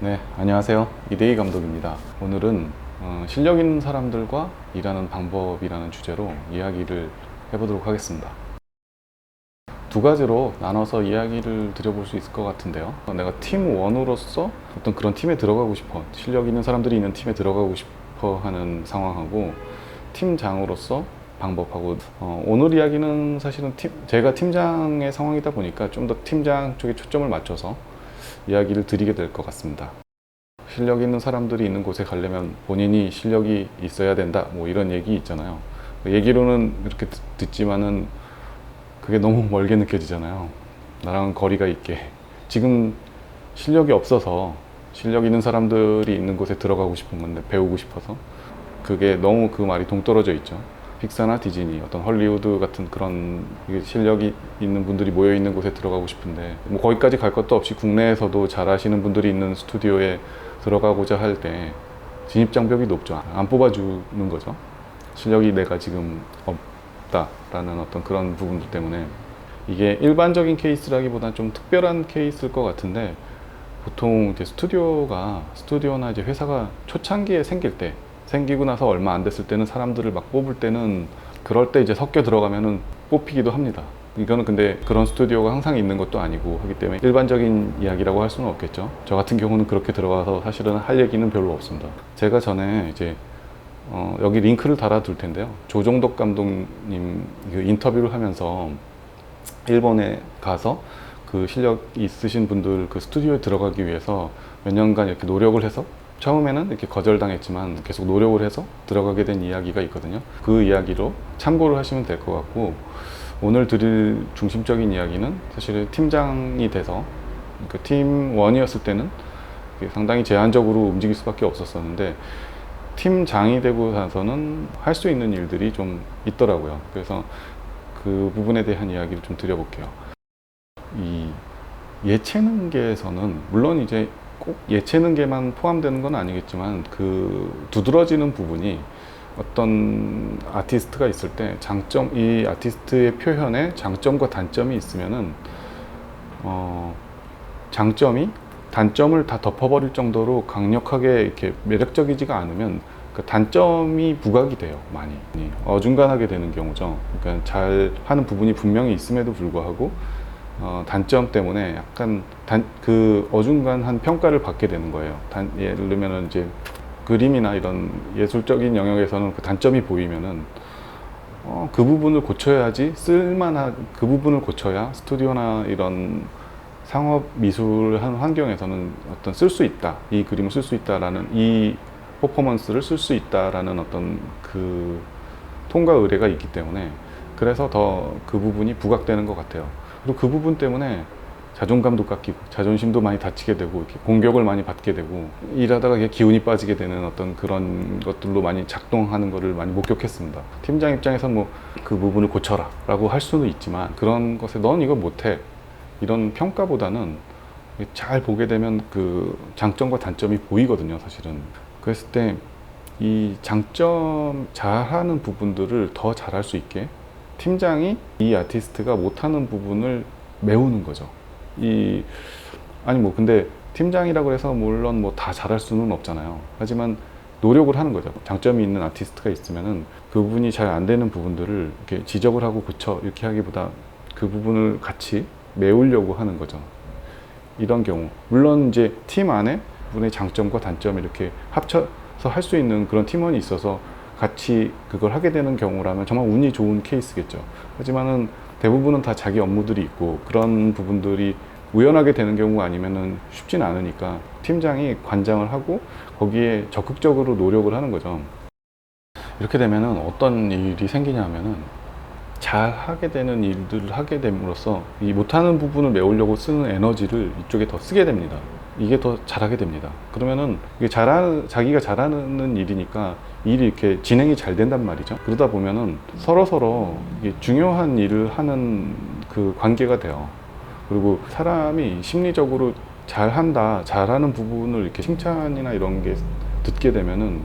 네, 안녕하세요. 이대희 감독입니다. 오늘은 어, 실력 있는 사람들과 일하는 방법이라는 주제로 이야기를 해보도록 하겠습니다. 두 가지로 나눠서 이야기를 드려볼 수 있을 것 같은데요. 내가 팀 원으로서 어떤 그런 팀에 들어가고 싶어. 실력 있는 사람들이 있는 팀에 들어가고 싶어 하는 상황하고 팀장으로서 방법하고 어, 오늘 이야기는 사실은 팀, 제가 팀장의 상황이다 보니까 좀 더 팀장 쪽에 초점을 맞춰서 이야기를 드리게 될 것 같습니다. 실력 있는 사람들이 있는 곳에 가려면 본인이 실력이 있어야 된다. 뭐 이런 얘기 있잖아요. 얘기로는 이렇게 듣- 듣지만은 그게 너무 멀게 느껴지잖아요. 나랑 거리가 있게. 지금 실력이 없어서 실력 있는 사람들이 있는 곳에 들어가고 싶은 건데 배우고 싶어서 그게 너무 그 말이 동떨어져 있죠. 픽사나 디즈니, 어떤 헐리우드 같은 그런 실력이 있는 분들이 모여 있는 곳에 들어가고 싶은데 뭐 거기까지 갈 것도 없이 국내에서도 잘하시는 분들이 있는 스튜디오에 들어가고자 할 때 진입 장벽이 높죠. 안 뽑아주는 거죠. 실력이 내가 지금 없다라는 어떤 그런 부분들 때문에 이게 일반적인 케이스라기보다는 좀 특별한 케이스일 것 같은데 보통 이제 스튜디오가 스튜디오나 이제 회사가 초창기에 생길 때 생기고 나서 얼마 안 됐을 때는 사람들을 막 뽑을 때는 그럴 때 이제 섞여 들어가면은 뽑히기도 합니다. 이거는 근데 그런 스튜디오가 항상 있는 것도 아니고 하기 때문에 일반적인 이야기라고 할 수는 없겠죠. 저 같은 경우는 그렇게 들어가서 사실은 할 얘기는 별로 없습니다. 제가 전에 이제 어, 여기 링크를 달아둘 텐데요. 조종덕 감독님 그 인터뷰를 하면서 일본에 가서 그 실력 있으신 분들 그 스튜디오에 들어가기 위해서 몇 년간 이렇게 노력을 해서 처음에는 이렇게 거절당했지만 계속 노력을 해서 들어가게 된 이야기가 있거든요. 그 이야기로 참고를 하시면 될 것 같고 오늘 드릴 중심적인 이야기는 사실 팀장이 돼서 그 팀 원이었을 때는 상당히 제한적으로 움직일 수밖에 없었었는데 팀장이 되고 나서는 할 수 있는 일들이 좀 있더라고요. 그래서 그 부분에 대한 이야기를 좀 드려볼게요. 이 예체능계에서는 물론 이제 꼭 예체능계만 포함되는 건 아니겠지만 그 두드러지는 부분이 어떤 아티스트가 있을 때 장점 이 아티스트의 표현에 장점과 단점이 있으면은 어 장점이 단점을 다 덮어버릴 정도로 강력하게 이렇게 매력적이지가 않으면 그 단점이 부각이 돼요 많이 어중간하게 되는 경우죠. 그러니까 잘 하는 부분이 분명히 있음에도 불구하고 어, 단점 때문에 약간 단, 그 어중간한 평가를 받게 되는 거예요 단, 예를 들면 이제 그림이나 이런 예술적인 영역에서는 그 단점이 보이면은 어, 그 부분을 고쳐야지 쓸만한 그 부분을 고쳐야 스튜디오나 이런 상업 미술 한 환경에서는 어떤 쓸 수 있다 이 그림을 쓸 수 있다라는 이 퍼포먼스를 쓸 수 있다라는 어떤 그 통과 의뢰가 있기 때문에 그래서 더 그 부분이 부각되는 것 같아요. 그리고 그 부분 때문에 자존감도 깎이고 자존심도 많이 다치게 되고 이렇게 공격을 많이 받게 되고 일하다가 기운이 빠지게 되는 어떤 그런 것들로 많이 작동하는 것을 많이 목격했습니다. 팀장 입장에서는 뭐그 부분을 고쳐라라고 할 수는 있지만 그런 것에 넌 이거 못해 이런 평가보다는 잘 보게 되면 그 장점과 단점이 보이거든요, 사실은. 그랬을 때 이 장점 잘하는 부분들을 더 잘할 수 있게 팀장이 이 아티스트가 못하는 부분을 메우는 거죠. 이 아니 뭐 근데 팀장이라고 해서 물론 뭐 다 잘할 수는 없잖아요. 하지만 노력을 하는 거죠. 장점이 있는 아티스트가 있으면은 그 부분이 잘 안 되는 부분들을 이렇게 지적을 하고 고쳐 이렇게 하기보다 그 부분을 같이 메우려고 하는 거죠. 이런 경우 물론 이제 팀 안에 분의 장점과 단점을 이렇게 합쳐서 할 수 있는 그런 팀원이 있어서 같이 그걸 하게 되는 경우라면 정말 운이 좋은 케이스겠죠. 하지만은 대부분은 다 자기 업무들이 있고 그런 부분들이 우연하게 되는 경우가 아니면은 쉽진 않으니까 팀장이 관장을 하고 거기에 적극적으로 노력을 하는 거죠. 이렇게 되면은 어떤 일이 생기냐면은 잘 하게 되는 일들을 하게 됨으로써 이 못하는 부분을 메우려고 쓰는 에너지를 이쪽에 더 쓰게 됩니다. 이게 더 잘하게 됩니다. 그러면은 이게 잘하는 자기가 잘하는 일이니까 일이 이렇게 진행이 잘 된단 말이죠. 그러다 보면은 서로 서로 중요한 일을 하는 그 관계가 돼요. 그리고 사람이 심리적으로 잘한다, 잘하는 부분을 이렇게 칭찬이나 이런 게 듣게 되면은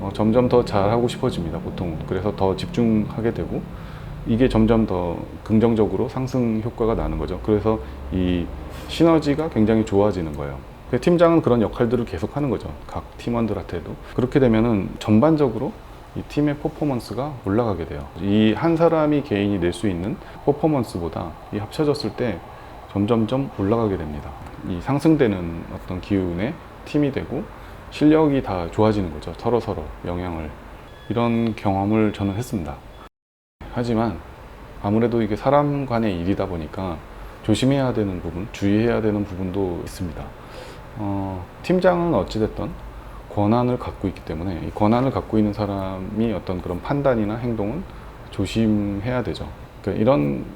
어, 점점 더 잘하고 싶어집니다. 보통 그래서 더 집중하게 되고 이게 점점 더 긍정적으로 상승 효과가 나는 거죠. 그래서 이 시너지가 굉장히 좋아지는 거예요. 그 팀장은 그런 역할들을 계속 하는 거죠. 각 팀원들한테도. 그렇게 되면은 전반적으로 이 팀의 퍼포먼스가 올라가게 돼요. 이 한 사람이 개인이 낼 수 있는 퍼포먼스보다 이 합쳐졌을 때 점점점 올라가게 됩니다. 이 상승되는 어떤 기운의 팀이 되고 실력이 다 좋아지는 거죠. 서로 서로 영향을 이런 경험을 저는 했습니다. 하지만 아무래도 이게 사람 간의 일이다 보니까 조심해야 되는 부분, 주의해야 되는 부분도 있습니다. 어, 팀장은 어찌됐든 권한을 갖고 있기 때문에 이 권한을 갖고 있는 사람이 어떤 그런 판단이나 행동은 조심해야 되죠. 그러니까 이런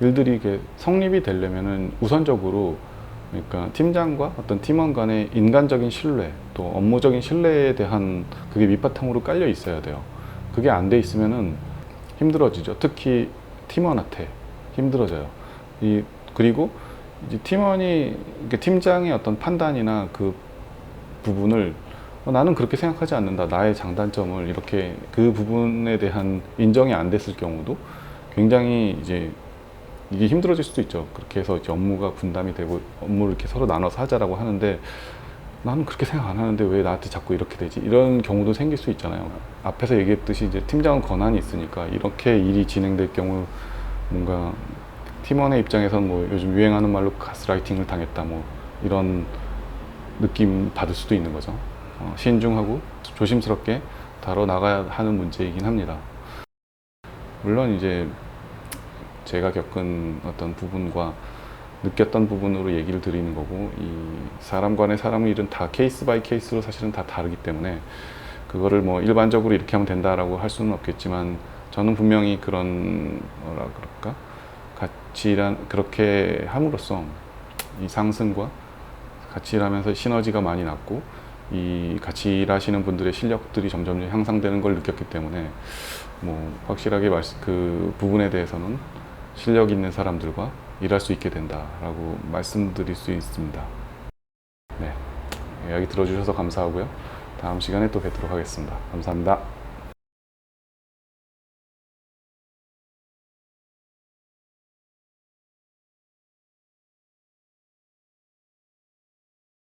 일들이 이게 성립이 되려면은 우선적으로 그러니까 팀장과 어떤 팀원 간의 인간적인 신뢰 또 업무적인 신뢰에 대한 그게 밑바탕으로 깔려 있어야 돼요. 그게 안 돼 있으면은 힘들어지죠. 특히 팀원한테 힘들어져요. 이 그리고 이제 팀원이 팀장의 어떤 판단이나 그 부분을 어, 나는 그렇게 생각하지 않는다. 나의 장단점을 이렇게 그 부분에 대한 인정이 안 됐을 경우도 굉장히 이제 이게 힘들어질 수도 있죠. 그렇게 해서 업무가 분담이 되고 업무를 이렇게 서로 나눠서 하자라고 하는데 나는 그렇게 생각 안 하는데 왜 나한테 자꾸 이렇게 되지? 이런 경우도 생길 수 있잖아요. 앞에서 얘기했듯이 이제 팀장은 권한이 있으니까 이렇게 일이 진행될 경우 뭔가 팀원의 입장에서는 뭐 요즘 유행하는 말로 가스라이팅을 당했다 뭐 이런 느낌 받을 수도 있는 거죠. 어, 신중하고 조심스럽게 다뤄 나가야 하는 문제이긴 합니다. 물론 이제 제가 겪은 어떤 부분과 느꼈던 부분으로 얘기를 드리는 거고 이 사람 간의 사람 일은 다 케이스 바이 케이스로 사실은 다 다르기 때문에 그거를 뭐 일반적으로 이렇게 하면 된다라고 할 수는 없겠지만 저는 분명히 그런 뭐라 그럴까? 같이 일한 그렇게 함으로써 이 상승과 같이 일하면서 시너지가 많이 났고 이 같이 일하시는 분들의 실력들이 점점 향상되는 걸 느꼈기 때문에 뭐 확실하게 그 부분에 대해서는 실력 있는 사람들과 일할 수 있게 된다라고 말씀드릴 수 있습니다. 네, 이야기 들어주셔서 감사하고요. 다음 시간에 또 뵙도록 하겠습니다. 감사합니다.